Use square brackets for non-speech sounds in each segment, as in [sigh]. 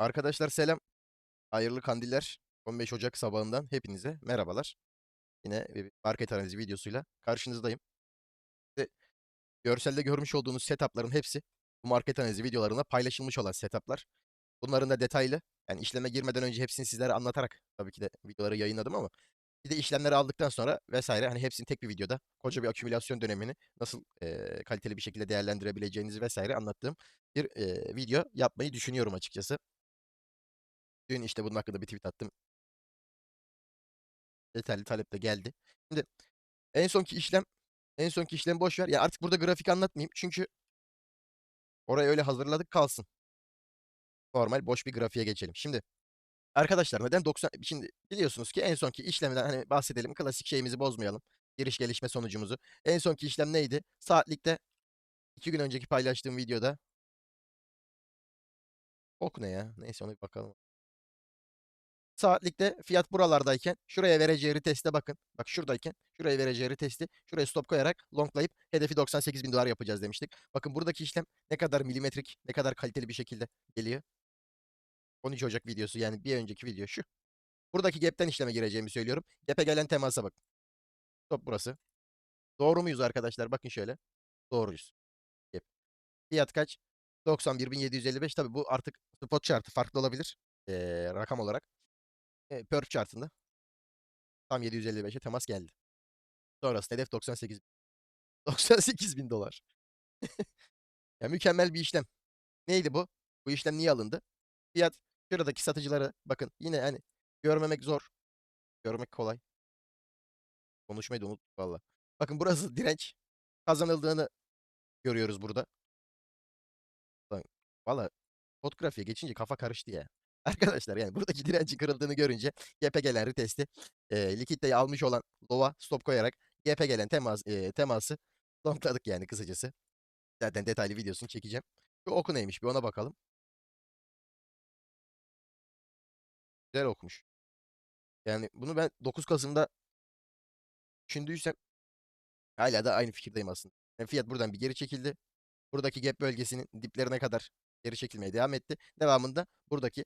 Arkadaşlar selam. Hayırlı kandiller. 15 Ocak sabahından hepinize merhabalar. Yine bir market analizi videosuyla karşınızdayım. Ve görselde görmüş olduğunuz setupların hepsi bu market analizi videolarında paylaşılmış olan setuplar. Bunların da detaylı, yani işleme girmeden önce hepsini sizlere anlatarak tabii ki de videoları yayınladım ama bir de işlemleri aldıktan sonra vesaire hani hepsini tek bir videoda koca bir akümülasyon dönemini nasıl eee, kaliteli bir şekilde değerlendirebileceğinizi vesaire anlattığım bir eee, video yapmayı düşünüyorum açıkçası. Dün işte bunun hakkında bir tweet attım. Yeterli talep de geldi. Şimdi en sonki işlem, en sonki işlemi boş ver. Ya artık burada grafik anlatmayayım. Çünkü orayı öyle hazırladık kalsın. Normal boş bir grafiğe geçelim. Şimdi arkadaşlar neden 90 şimdi biliyorsunuz ki en sonki işlemden hani bahsedelim. Klasik şeyimizi bozmayalım. Giriş gelişme sonucumuzu. En sonki işlem neydi? Saatlikte 2 gün önceki paylaştığım videoda ok ne ya? Neyse ona bir bakalım. Saatlikte fiyat buralardayken şuraya vereceği reteste bakın. Bak şuradayken şuraya vereceği retesti şuraya stop koyarak longlayıp hedefi 98 bin dolar yapacağız demiştik. Bakın buradaki işlem ne kadar milimetrik, ne kadar kaliteli bir şekilde geliyor. 13 Ocak videosu yani bir önceki video şu. Buradaki gap'ten işleme gireceğimi söylüyorum. Gap'e gelen temasa bakın. Stop burası. Doğru muyuz arkadaşlar? Bakın şöyle. Doğruyuz. Gap. Fiyat kaç? 91.755. Tabii bu artık spot chartı farklı olabilir. Ee, rakam olarak. E, perf chartında. Tam 755'e temas geldi. Sonrası hedef 98 98 [laughs] bin dolar. ya mükemmel bir işlem. Neydi bu? Bu işlem niye alındı? Fiyat şuradaki satıcıları bakın yine hani görmemek zor. Görmek kolay. Konuşmayı da unuttuk valla. Bakın burası [laughs] direnç kazanıldığını görüyoruz burada. Valla grafiğe geçince kafa karıştı ya. Arkadaşlar yani buradaki direncin kırıldığını görünce GP gelen retesti e, likiditeyi almış olan lova stop koyarak GP gelen temas, e, teması [laughs] longladık yani kısacası. Zaten detaylı videosunu çekeceğim. Bu oku neymiş bir ona bakalım. Güzel okumuş. Yani bunu ben 9 Kasım'da düşündüysem hala da aynı fikirdeyim aslında. Yani fiyat buradan bir geri çekildi. Buradaki gap bölgesinin diplerine kadar geri çekilmeye devam etti. Devamında buradaki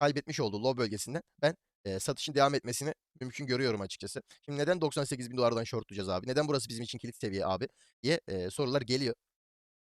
kaybetmiş olduğu low bölgesinden ben e, satışın devam etmesini mümkün görüyorum açıkçası. Şimdi neden 98 bin dolardan shortlayacağız abi? Neden burası bizim için kilit seviye abi? diye e, sorular geliyor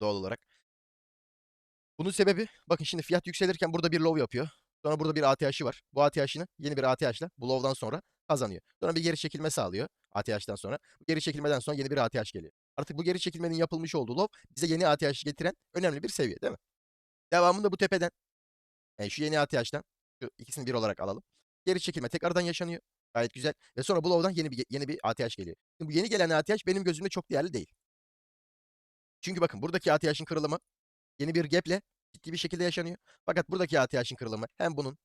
doğal olarak. Bunun sebebi bakın şimdi fiyat yükselirken burada bir low yapıyor. Sonra burada bir ATH'i var. Bu ATH'ını yeni bir ATH'la bu low'dan sonra kazanıyor. Sonra bir geri çekilme sağlıyor ATH'dan sonra. Bu geri çekilmeden sonra yeni bir ATH geliyor. Artık bu geri çekilmenin yapılmış olduğu low bize yeni ATH getiren önemli bir seviye değil mi? Devamında bu tepeden yani şu yeni ATH'dan şu ikisini bir olarak alalım. Geri çekilme tekrardan yaşanıyor. Gayet güzel. Ve sonra bu low'dan yeni bir yeni bir ATH geliyor. Şimdi bu yeni gelen ATH benim gözümde çok değerli değil. Çünkü bakın buradaki ATH'in kırılımı yeni bir gap'le ciddi bir şekilde yaşanıyor. Fakat buradaki ATH'in kırılımı hem bunun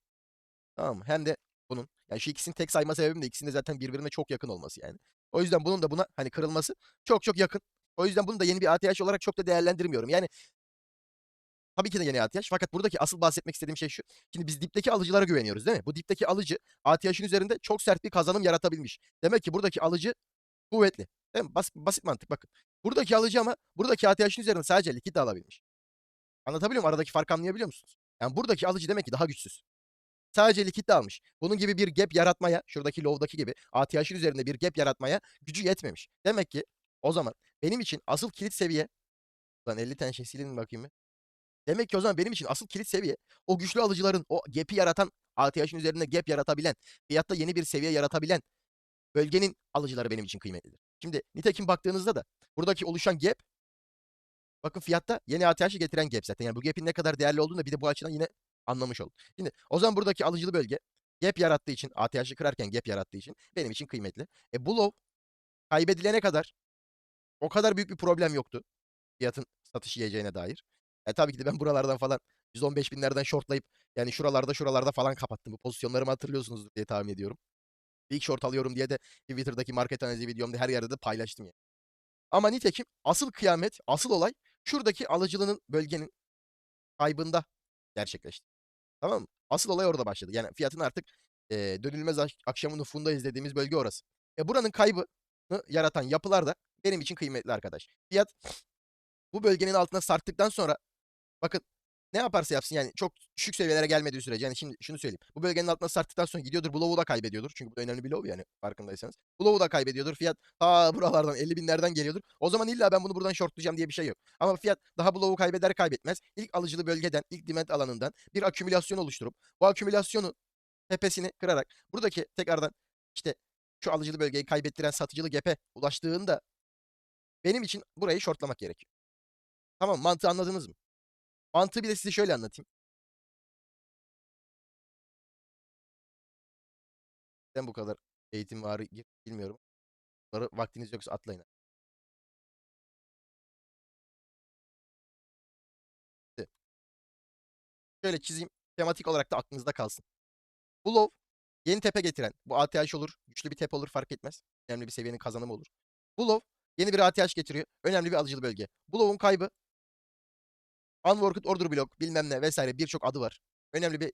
tamam? Hem de bunun. Yani şu ikisini tek sayma sebebim de ikisinin de zaten birbirine çok yakın olması yani. O yüzden bunun da buna hani kırılması çok çok yakın. O yüzden bunu da yeni bir ATH olarak çok da değerlendirmiyorum. Yani Tabii ki de yeni ATH. Fakat buradaki asıl bahsetmek istediğim şey şu. Şimdi biz dipteki alıcılara güveniyoruz değil mi? Bu dipteki alıcı ATH'in üzerinde çok sert bir kazanım yaratabilmiş. Demek ki buradaki alıcı kuvvetli. Değil mi? Bas, basit mantık bakın. Buradaki alıcı ama buradaki ATH'in üzerinde sadece likit alabilmiş. Anlatabiliyor muyum? Aradaki farkı anlayabiliyor musunuz? Yani buradaki alıcı demek ki daha güçsüz. Sadece likit almış. Bunun gibi bir gap yaratmaya, şuradaki low'daki gibi ATH'in üzerinde bir gap yaratmaya gücü yetmemiş. Demek ki o zaman benim için asıl kilit seviye Lan 50 tane şey silin bakayım mı? Demek ki o zaman benim için asıl kilit seviye o güçlü alıcıların o gap'i yaratan ATH'in üzerinde gap yaratabilen, fiyatta yeni bir seviye yaratabilen bölgenin alıcıları benim için kıymetlidir. Şimdi nitekim baktığınızda da buradaki oluşan gap bakın fiyatta yeni ATH'i getiren gap zaten. Yani bu gap'in ne kadar değerli olduğunu da bir de bu açıdan yine anlamış oldum. Şimdi o zaman buradaki alıcılı bölge gap yarattığı için ATH'i kırarken gap yarattığı için benim için kıymetli. E bu low kaybedilene kadar o kadar büyük bir problem yoktu. Fiyatın satış yiyeceğine dair. E tabii ki de ben buralardan falan 115 binlerden shortlayıp yani şuralarda şuralarda falan kapattım. Bu pozisyonlarımı hatırlıyorsunuz diye tahmin ediyorum. Big short alıyorum diye de Twitter'daki market analizi videomda her yerde de paylaştım yani. Ama nitekim asıl kıyamet, asıl olay şuradaki alıcılığının bölgenin kaybında gerçekleşti. Tamam mı? Asıl olay orada başladı. Yani fiyatın artık e, dönülmez ak- akşamın ufunda izlediğimiz bölge orası. E buranın kaybını yaratan yapılar da benim için kıymetli arkadaş. Fiyat bu bölgenin altına sarktıktan sonra bakın ne yaparsa yapsın yani çok düşük seviyelere gelmediği sürece yani şimdi şunu söyleyeyim. Bu bölgenin altına sarktıktan sonra gidiyordur bu lowu da kaybediyordur. Çünkü bu da önemli bir low yani farkındaysanız. Bu lowu da kaybediyordur. Fiyat ta buralardan 50 binlerden geliyordur. O zaman illa ben bunu buradan shortlayacağım diye bir şey yok. Ama fiyat daha bu lowu kaybeder kaybetmez. ilk alıcılı bölgeden, ilk demand alanından bir akümülasyon oluşturup bu akümülasyonu tepesini kırarak buradaki tekrardan işte şu alıcılı bölgeyi kaybettiren satıcılı gap'e ulaştığında benim için burayı shortlamak gerekiyor. Tamam mantığı anladınız mı? Mantığı bir de size şöyle anlatayım. Neden bu kadar eğitim var bilmiyorum. Bunları vaktiniz yoksa atlayın. Şöyle çizeyim. Tematik olarak da aklınızda kalsın. Bu low yeni tepe getiren. Bu ATH olur. Güçlü bir tepe olur fark etmez. Önemli bir seviyenin kazanımı olur. Bu low yeni bir ATH getiriyor. Önemli bir alıcılı bölge. Bu low'un kaybı Unworked Order Block bilmem ne vesaire birçok adı var. Önemli bir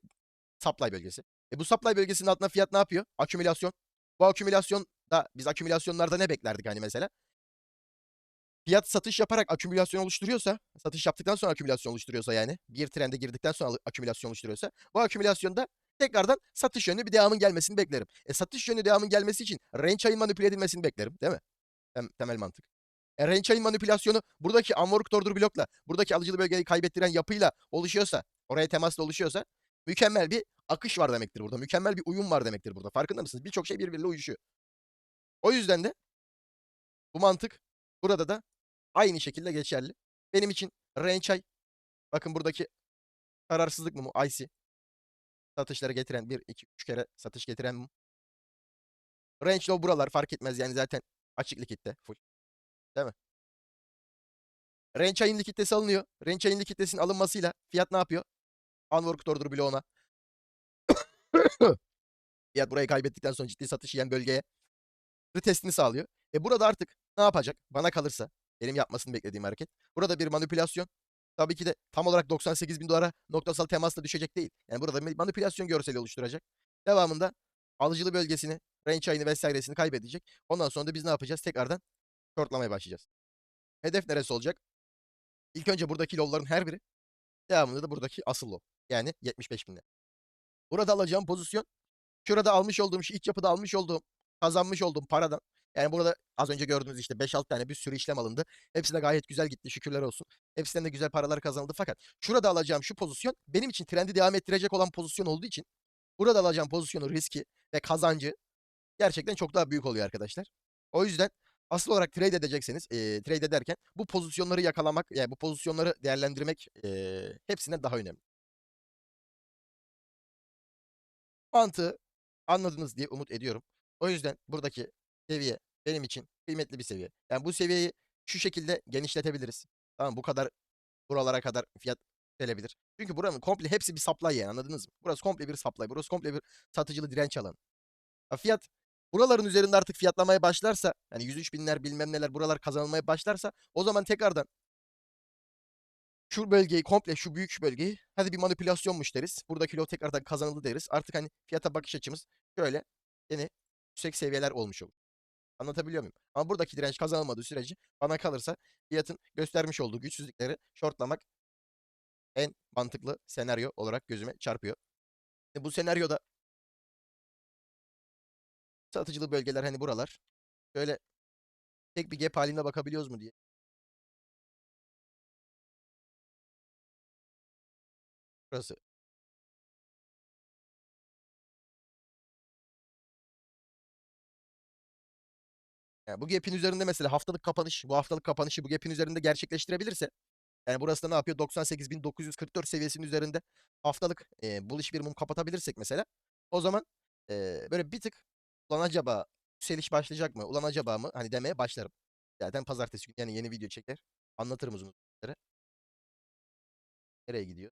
supply bölgesi. E bu supply bölgesinin altında fiyat ne yapıyor? Akümülasyon. Bu akümülasyon da biz akümülasyonlarda ne beklerdik hani mesela? Fiyat satış yaparak akümülasyon oluşturuyorsa, satış yaptıktan sonra akümülasyon oluşturuyorsa yani, bir trende girdikten sonra akümülasyon oluşturuyorsa, bu akümülasyonda tekrardan satış yönlü bir devamın gelmesini beklerim. E satış yönlü devamın gelmesi için range ayın manipüle edilmesini beklerim, değil mi? Tem temel mantık. E range ayın manipülasyonu buradaki unworked order blokla, buradaki alıcılı bölgeyi kaybettiren yapıyla oluşuyorsa, oraya temasla oluşuyorsa mükemmel bir akış var demektir burada. Mükemmel bir uyum var demektir burada. Farkında mısınız? Birçok şey birbiriyle uyuşuyor. O yüzden de bu mantık burada da aynı şekilde geçerli. Benim için range ay bakın buradaki kararsızlık mı bu IC satışları getiren 1 2 3 kere satış getiren mum. Range low buralar fark etmez yani zaten açık likitte full. Değil mi? Range ayın likiditesi alınıyor. Range ayın likiditesinin alınmasıyla fiyat ne yapıyor? Unworked order bloğuna. [coughs] fiyat burayı kaybettikten sonra ciddi satış yiyen bölgeye testini sağlıyor. E burada artık ne yapacak? Bana kalırsa benim yapmasını beklediğim hareket. Burada bir manipülasyon. Tabii ki de tam olarak 98 bin dolara noktasal temasla düşecek değil. Yani burada manipülasyon görseli oluşturacak. Devamında alıcılı bölgesini, range ayını vesairesini kaybedecek. Ondan sonra da biz ne yapacağız? Tekrardan shortlamaya başlayacağız. Hedef neresi olacak? İlk önce buradaki low'ların her biri. Devamında da buradaki asıl low. Yani 75 binde. Burada alacağım pozisyon şurada almış olduğum, şu iç yapıda almış olduğum, kazanmış olduğum paradan yani burada az önce gördüğünüz işte 5-6 tane bir sürü işlem alındı. Hepsi de gayet güzel gitti şükürler olsun. Hepsinden de güzel paralar kazanıldı fakat şurada alacağım şu pozisyon benim için trendi devam ettirecek olan pozisyon olduğu için burada alacağım pozisyonun riski ve kazancı gerçekten çok daha büyük oluyor arkadaşlar. O yüzden asıl olarak trade edecekseniz, e, trade ederken bu pozisyonları yakalamak, yani bu pozisyonları değerlendirmek e, hepsinden daha önemli. Mantığı anladınız diye umut ediyorum. O yüzden buradaki seviye benim için kıymetli bir seviye. Yani bu seviyeyi şu şekilde genişletebiliriz. Tamam bu kadar buralara kadar fiyat gelebilir. Çünkü buranın komple hepsi bir supply yani anladınız mı? Burası komple bir supply. Burası komple bir satıcılı direnç alanı. Ya fiyat buraların üzerinde artık fiyatlamaya başlarsa yani 103 binler bilmem neler buralar kazanılmaya başlarsa o zaman tekrardan şu bölgeyi komple şu büyük bölgeyi hadi bir manipülasyonmuş deriz. Burada kilo tekrardan kazanıldı deriz. Artık hani fiyata bakış açımız şöyle yeni yüksek seviyeler olmuş olur. Anlatabiliyor muyum? Ama buradaki direnç kazanılmadığı sürece bana kalırsa fiyatın göstermiş olduğu güçsüzlükleri shortlamak en mantıklı senaryo olarak gözüme çarpıyor. E bu senaryoda satıcılı bölgeler hani buralar. Şöyle tek bir gap halinde bakabiliyoruz mu diye. Burası. Yani bu gap'in üzerinde mesela haftalık kapanış, bu haftalık kapanışı bu gap'in üzerinde gerçekleştirebilirse yani burası da ne yapıyor? 98.944 seviyesinin üzerinde haftalık e, bullish bir mum kapatabilirsek mesela o zaman e, böyle bir tık ulan acaba yükseliş başlayacak mı? Ulan acaba mı? Hani demeye başlarım. Zaten pazartesi günü yani yeni video çeker. Anlatırım uzun uzun. Nereye gidiyor?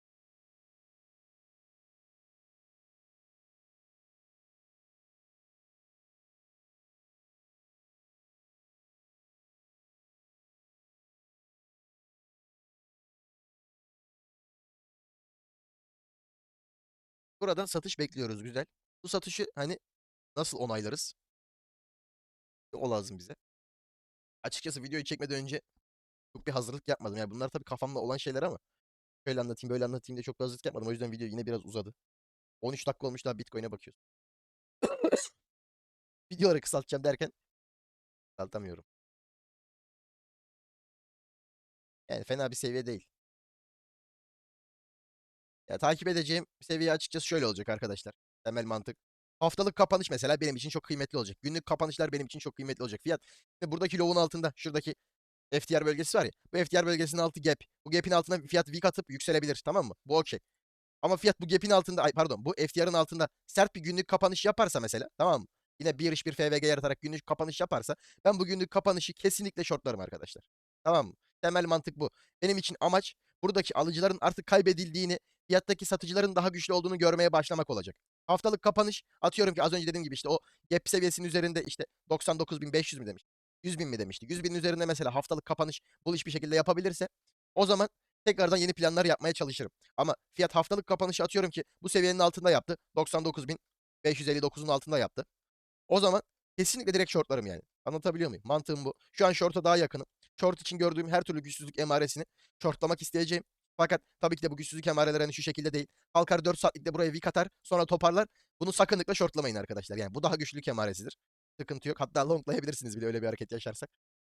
Buradan satış bekliyoruz güzel. Bu satışı hani nasıl onaylarız? O lazım bize. Açıkçası videoyu çekmeden önce çok bir hazırlık yapmadım. Yani bunlar tabii kafamda olan şeyler ama şöyle anlatayım böyle anlatayım diye çok hazırlık yapmadım. O yüzden video yine biraz uzadı. 13 dakika olmuş daha Bitcoin'e bakıyoruz. [coughs] Videoları kısaltacağım derken kısaltamıyorum. Yani fena bir seviye değil. Ya takip edeceğim seviye açıkçası şöyle olacak arkadaşlar. Temel mantık. Haftalık kapanış mesela benim için çok kıymetli olacak. Günlük kapanışlar benim için çok kıymetli olacak. Fiyat şimdi buradaki low'un altında şuradaki FTR bölgesi var ya. Bu FTR bölgesinin altı gap. Bu gap'in altına fiyat wick atıp yükselebilir tamam mı? Bu okey. Ama fiyat bu gap'in altında ay pardon bu FTR'ın altında sert bir günlük kapanış yaparsa mesela tamam mı? Yine bir iş bir FVG yaratarak günlük kapanış yaparsa ben bu günlük kapanışı kesinlikle shortlarım arkadaşlar. Tamam mı? Temel mantık bu. Benim için amaç buradaki alıcıların artık kaybedildiğini, fiyattaki satıcıların daha güçlü olduğunu görmeye başlamak olacak. Haftalık kapanış atıyorum ki az önce dediğim gibi işte o gap seviyesinin üzerinde işte 99.500 mi demiş? 100 bin mi demişti? 100 binin üzerinde mesela haftalık kapanış bullish bir şekilde yapabilirse o zaman tekrardan yeni planlar yapmaya çalışırım. Ama fiyat haftalık kapanışı atıyorum ki bu seviyenin altında yaptı. 99.559'un altında yaptı. O zaman kesinlikle direkt shortlarım yani. Anlatabiliyor muyum? Mantığım bu. Şu an short'a daha yakınım. Short için gördüğüm her türlü güçsüzlük emaresini shortlamak isteyeceğim. Fakat tabii ki de bu güçsüzlük emareleri hani şu şekilde değil. Kalkar 4 saatlikte buraya wick atar sonra toparlar. Bunu sakınlıkla shortlamayın arkadaşlar. Yani bu daha güçlülük emaresidir. Sıkıntı yok. Hatta longlayabilirsiniz bile öyle bir hareket yaşarsak.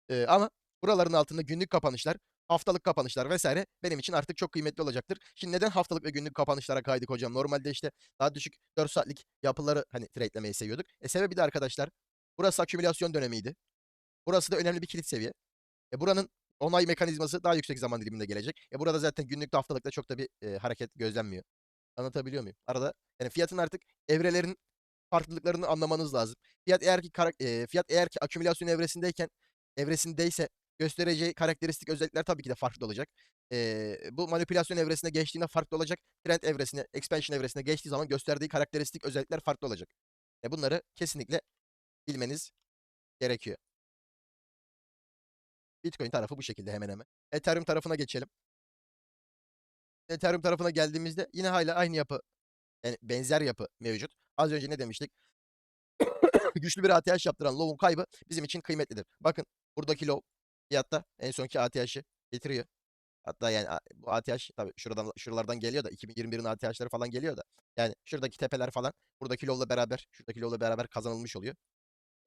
Ee, ama buraların altında günlük kapanışlar, haftalık kapanışlar vesaire benim için artık çok kıymetli olacaktır. Şimdi neden haftalık ve günlük kapanışlara kaydık hocam? Normalde işte daha düşük 4 saatlik yapıları hani trade'lemeyi seviyorduk. E sebebi de arkadaşlar burası akümülasyon dönemiydi. Burası da önemli bir kilit seviye. E buranın onay mekanizması daha yüksek zaman diliminde gelecek. E burada zaten günlükte haftalıkta çok da bir e, hareket gözlenmiyor. Anlatabiliyor muyum? Arada yani fiyatın artık evrelerin farklılıklarını anlamanız lazım. Fiyat eğer ki e, fiyat eğer ki akümülasyon evresindeyken evresindeyse göstereceği karakteristik özellikler tabii ki de farklı olacak. E, bu manipülasyon evresine geçtiğinde farklı olacak. Trend evresine, expansion evresine geçtiği zaman gösterdiği karakteristik özellikler farklı olacak. E bunları kesinlikle bilmeniz gerekiyor. Bitcoin tarafı bu şekilde hemen hemen. Ethereum tarafına geçelim. Ethereum tarafına geldiğimizde yine hala aynı yapı, yani benzer yapı mevcut. Az önce ne demiştik? [coughs] Güçlü bir ATH yaptıran low'un kaybı bizim için kıymetlidir. Bakın buradaki low fiyatta en sonki ATH'i getiriyor. Hatta yani bu ATH tabii şuradan şuralardan geliyor da 2021'in ATH'ları falan geliyor da. Yani şuradaki tepeler falan buradaki low'la beraber, şuradaki low'la beraber kazanılmış oluyor.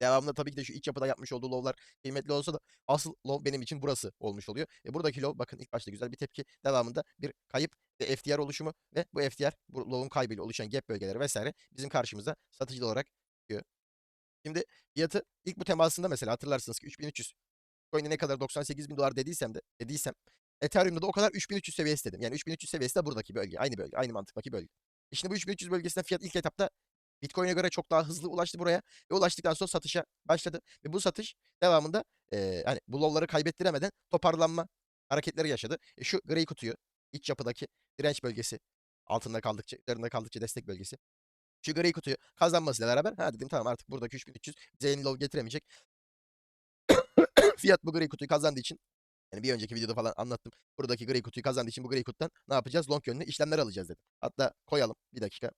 Devamında tabii ki de şu iç yapıda yapmış olduğu low'lar kıymetli olsa da asıl low benim için burası olmuş oluyor. E buradaki low bakın ilk başta güzel bir tepki. Devamında bir kayıp ve FTR oluşumu ve bu FTR bu low'un kaybıyla oluşan gap bölgeleri vesaire bizim karşımıza satıcı olarak çıkıyor. Şimdi fiyatı ilk bu temasında mesela hatırlarsınız ki 3300 Bitcoin'e ne kadar 98 bin dolar dediysem de dediysem Ethereum'da da o kadar 3300 seviyesi dedim. Yani 3300 seviyesi de buradaki bölge. Aynı bölge. Aynı mantıktaki bölge. E şimdi bu 3300 bölgesinde fiyat ilk etapta Bitcoin'e göre çok daha hızlı ulaştı buraya ve ulaştıktan sonra satışa başladı. Ve bu satış devamında e, hani bu low'ları kaybettiremeden toparlanma hareketleri yaşadı. E, şu gri kutuyu iç yapıdaki direnç bölgesi altında kaldıkça, üzerinde kaldıkça destek bölgesi. Şu gri kutuyu kazanmasıyla beraber ha dedim tamam artık buradaki 3300 bize yeni low getiremeyecek. [coughs] Fiyat bu gri kutuyu kazandığı için yani bir önceki videoda falan anlattım. Buradaki gri kutuyu kazandığı için bu gri kutudan ne yapacağız? Long yönlü işlemler alacağız dedim. Hatta koyalım bir dakika.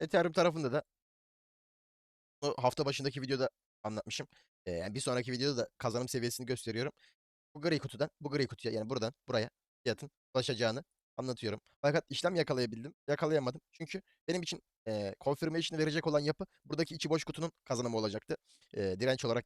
Ethereum tarafında da bu hafta başındaki videoda anlatmışım. Ee, yani bir sonraki videoda da kazanım seviyesini gösteriyorum. Bu gri kutudan bu gri kutuya yani buradan buraya fiyatın ulaşacağını anlatıyorum. Fakat işlem yakalayabildim. Yakalayamadım. Çünkü benim için e, confirmation verecek olan yapı buradaki içi boş kutunun kazanımı olacaktı. E, direnç olarak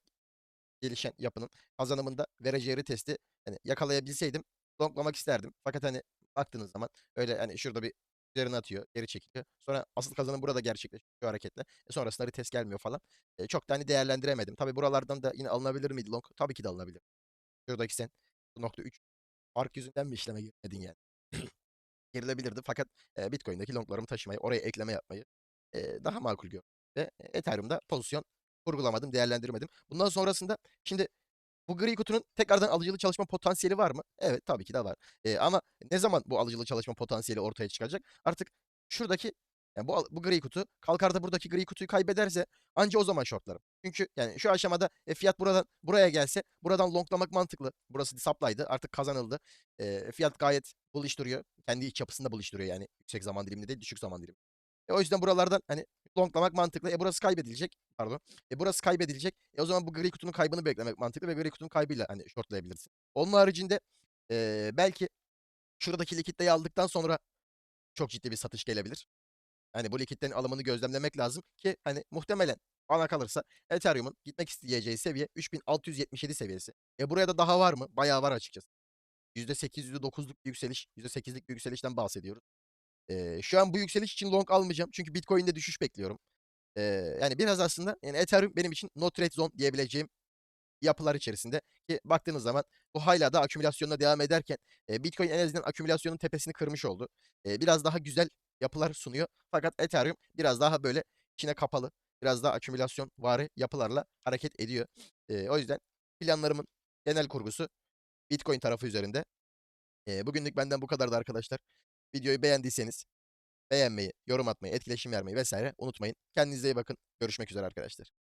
gelişen yapının kazanımında vereceği testi hani yakalayabilseydim longlamak isterdim. Fakat hani baktığınız zaman öyle hani şurada bir üzerine atıyor, geri çekiliyor. Sonra asıl kazanım burada gerçekleşiyor şu hareketle. E sonrasında retest gelmiyor falan. E, çok da hani değerlendiremedim. Tabii buralardan da yine alınabilir miydi long? Tabii ki de alınabilir. Şuradaki sen nokta 3 fark yüzünden mi işleme girmedin yani? [clears throat] Girilebilirdi fakat e, Bitcoin'deki longlarımı taşımayı, oraya ekleme yapmayı e, daha makul gördüm. Ve Ethereum'da pozisyon kurgulamadım, değerlendirmedim. Bundan sonrasında şimdi bu gri kutunun tekrardan alıcılı çalışma potansiyeli var mı? Evet tabii ki de var. Ee, ama ne zaman bu alıcılı çalışma potansiyeli ortaya çıkacak? Artık şuradaki yani bu, bu gri kutu kalkar da buradaki gri kutuyu kaybederse anca o zaman shortlarım. Çünkü yani şu aşamada e, fiyat buradan buraya gelse buradan longlamak mantıklı. Burası supply'dı artık kazanıldı. E, fiyat gayet bullish duruyor. Kendi iç yapısında bullish duruyor yani. Yüksek zaman diliminde değil düşük zaman dilimi. E, o yüzden buralardan hani longlamak mantıklı. E burası kaybedilecek. Pardon. E burası kaybedilecek. E o zaman bu gri kutunun kaybını beklemek mantıklı ve gri kutunun kaybıyla hani shortlayabilirsin. Onun haricinde e, belki şuradaki likiditeyi aldıktan sonra çok ciddi bir satış gelebilir. Hani bu likiditenin alımını gözlemlemek lazım ki hani muhtemelen bana kalırsa Ethereum'un gitmek isteyeceği seviye 3677 seviyesi. E buraya da daha var mı? Bayağı var açıkçası. %8, %9'luk bir yükseliş, %8'lik bir yükselişten bahsediyoruz. Eee, şu an bu yükseliş için long almayacağım çünkü Bitcoin'de düşüş bekliyorum. Eee, yani biraz aslında yani Ethereum benim için no trade zone diyebileceğim yapılar içerisinde ki baktığınız zaman bu hâlâ da akümülasyonuna devam ederken, eee, Bitcoin en azından akümülasyonun tepesini kırmış oldu. Eee, biraz daha güzel yapılar sunuyor. Fakat Ethereum biraz daha böyle içine kapalı, biraz daha akümülasyonvari yapılarla hareket ediyor. Eee, o yüzden planlarımın genel kurgusu Bitcoin tarafı üzerinde. Eee, bugünlük benden bu kadardı arkadaşlar. Videoyu beğendiyseniz beğenmeyi, yorum atmayı, etkileşim vermeyi vs. unutmayın. Kendinize iyi bakın. Görüşmek üzere arkadaşlar.